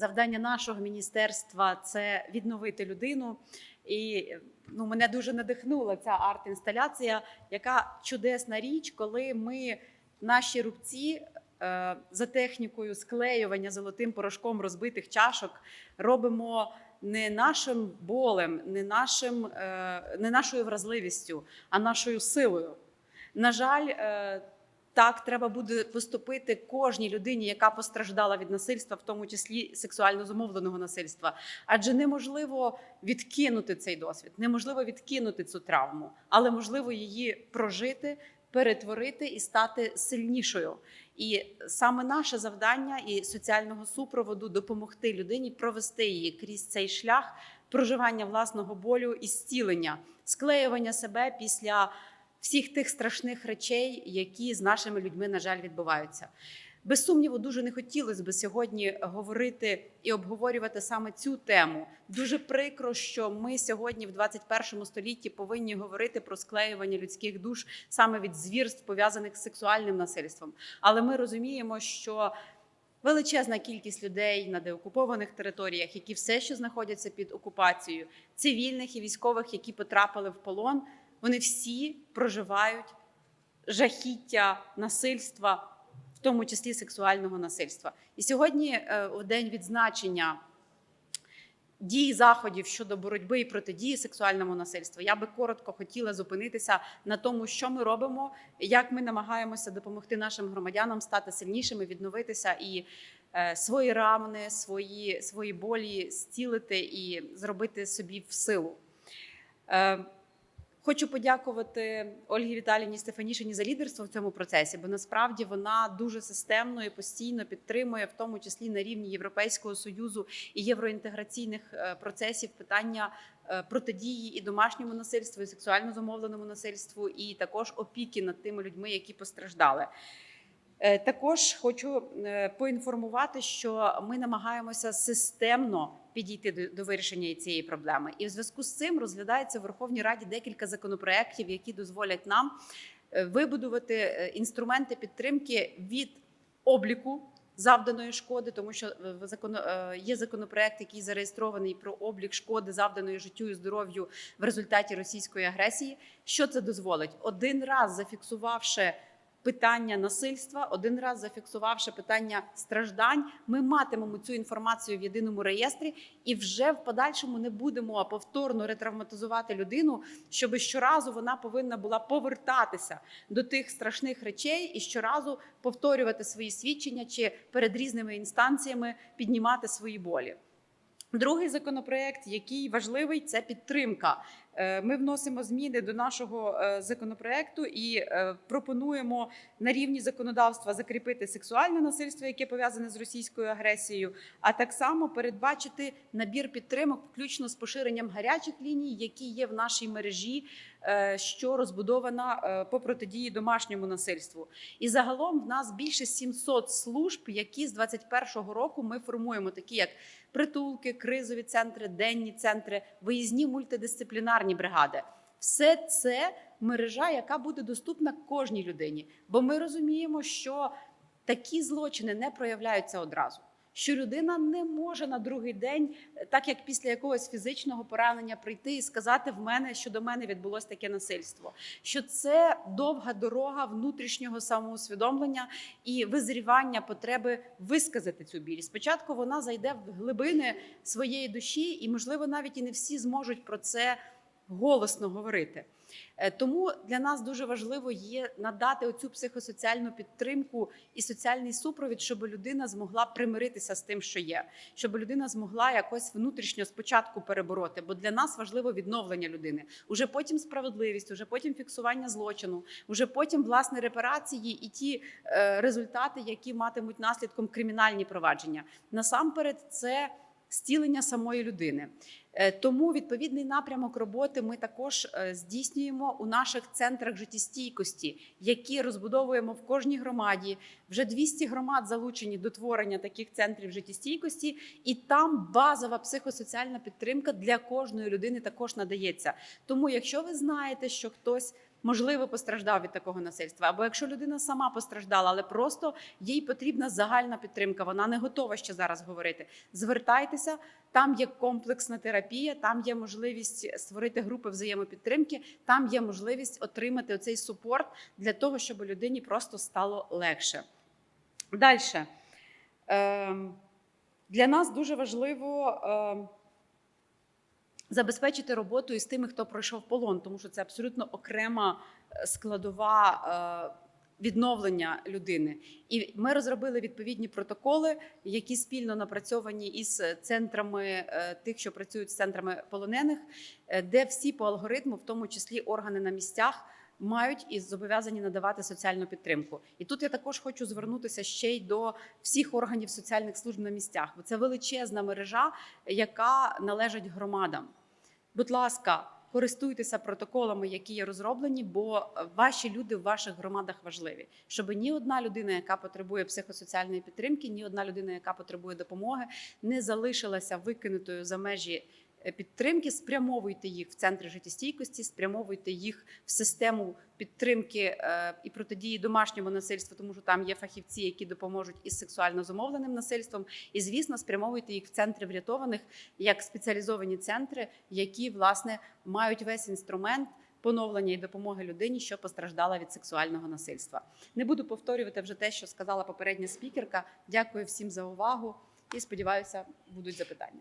завдання нашого міністерства це відновити людину. І ну, мене дуже надихнула ця арт-інсталяція, яка чудесна річ, коли ми наші рубці е, за технікою склеювання золотим порошком розбитих чашок робимо не нашим болем, не, нашим, е, не нашою вразливістю, а нашою силою. На жаль, е, так треба буде поступити кожній людині, яка постраждала від насильства, в тому числі сексуально зумовленого насильства. Адже неможливо відкинути цей досвід, неможливо відкинути цю травму, але можливо її прожити, перетворити і стати сильнішою. І саме наше завдання і соціального супроводу допомогти людині провести її крізь цей шлях проживання власного болю і зцілення, склеювання себе після всіх тих страшних речей, які з нашими людьми, на жаль, відбуваються. Без сумніву, дуже не хотілося б сьогодні говорити і обговорювати саме цю тему. Дуже прикро, що ми сьогодні, в 21 столітті, повинні говорити про склеювання людських душ саме від звірств, пов'язаних з сексуальним насильством. Але ми розуміємо, що величезна кількість людей на деокупованих територіях, які все ще знаходяться під окупацією, цивільних і військових, які потрапили в полон, вони всі проживають жахіття насильства, в тому числі сексуального насильства. І сьогодні, е, у день відзначення дій заходів щодо боротьби і протидії сексуальному насильству, я би коротко хотіла зупинитися на тому, що ми робимо, як ми намагаємося допомогти нашим громадянам стати сильнішими, відновитися і е, свої рани, свої, свої болі зцілити і зробити собі в силу. Хочу подякувати Ольгі Віталіні Стефанішині за лідерство в цьому процесі, бо насправді вона дуже системно і постійно підтримує, в тому числі на рівні Європейського союзу і євроінтеграційних е, процесів питання е, протидії і домашньому насильству, і сексуально замовленому насильству, і також опіки над тими людьми, які постраждали. Е, Також хочу е, поінформувати, що ми намагаємося системно підійти до, вирішення цієї проблеми. І в зв'язку з цим розглядається в Верховній Раді декілька законопроєктів, які дозволять нам е, вибудувати інструменти підтримки від обліку завданої шкоди, тому що є законопроект, який зареєстрований про облік шкоди, завданої життю і здоров'ю в результаті російської агресії. Що це дозволить? Один раз зафіксувавши питання насильства, один раз зафіксувавши питання страждань, ми матимемо цю інформацію в єдиному реєстрі і вже в подальшому не будемо повторно ретравматизувати людину, щоб щоразу вона повинна була повертатися до тих страшних речей і щоразу повторювати свої свідчення чи перед різними інстанціями піднімати свої болі. Другий законопроект, який важливий, це підтримка. Е, Ми вносимо зміни до нашого е, законопроекту і е, пропонуємо на рівні законодавства закріпити сексуальне насильство, яке пов'язане з російською агресією, а так само передбачити набір підтримок, включно з поширенням гарячих ліній, які є в нашій мережі, що розбудована е, по протидії домашньому насильству. І загалом в нас більше 700 служб, які з 2021 року ми формуємо, такі як притулки, кризові центри, денні центри, виїзні мультидисциплінарні бригади. Все це мережа, яка буде доступна кожній людині. Бо ми розуміємо, що такі злочини не проявляються одразу. Що людина не може на другий день, так як після якогось фізичного поранення, прийти і сказати в мене, що до мене відбулось таке насильство. Що це довга дорога внутрішнього самоусвідомлення і визрівання потреби висказати цю біль. Спочатку вона зайде в глибини своєї душі, і можливо навіть і не всі зможуть про це голосно говорити. Е, Тому для нас дуже важливо є надати оцю психосоціальну підтримку і соціальний супровід, щоб людина змогла примиритися з тим, що є, щоб людина змогла якось внутрішньо спочатку перебороти. Бо для нас важливо відновлення людини, уже потім справедливість, уже потім фіксування злочину, уже потім власне репарації і ті е, результати, які матимуть наслідком кримінальні провадження. Насамперед, це зцілення самої людини. Е, Тому відповідний напрямок роботи ми також е, здійснюємо у наших центрах життєстійкості, які розбудовуємо в кожній громаді. Вже 200 громад залучені до творення таких центрів життєстійкості, і там базова психосоціальна підтримка для кожної людини також надається. Тому, якщо ви знаєте, що хтось можливо постраждав від такого насильства, або якщо людина сама постраждала, але просто їй потрібна загальна підтримка, вона не готова ще зараз говорити. Звертайтеся, там є комплексна терапія, там є можливість створити групи взаємопідтримки, там є можливість отримати оцей супорт для того, щоб людині просто стало легше. Далі. Ем, Для нас дуже важливо ем, забезпечити роботу із тими, хто пройшов полон, тому що це абсолютно окрема е, складова е, відновлення людини. І ми розробили відповідні протоколи, які спільно напрацьовані із центрами е, тих, що працюють з центрами полонених, де всі по алгоритму, в тому числі органи на місцях. Мають і зобов'язані надавати соціальну підтримку. І тут я також хочу звернутися ще й до всіх органів соціальних служб на місцях, бо це величезна мережа, яка належить громадам. Будь ласка, користуйтеся протоколами, які є розроблені, бо ваші люди в ваших громадах важливі, щоб ні одна людина, яка потребує психосоціальної підтримки, ні одна людина, яка потребує допомоги, не залишилася викинутою за межі е, підтримки. Спрямовуйте їх в центри життєстійкості, спрямовуйте їх в систему підтримки е, і протидії домашньому насильству, тому що там є фахівці, які допоможуть із сексуально зумовленим насильством. І звісно, спрямовуйте їх в центри врятованих як спеціалізовані центри, які власне мають весь інструмент. Поновлення і допомоги людині, що постраждала від сексуального насильства. Не буду повторювати вже те, що сказала попередня спікерка. Дякую всім за увагу і сподіваюся, будуть запитання.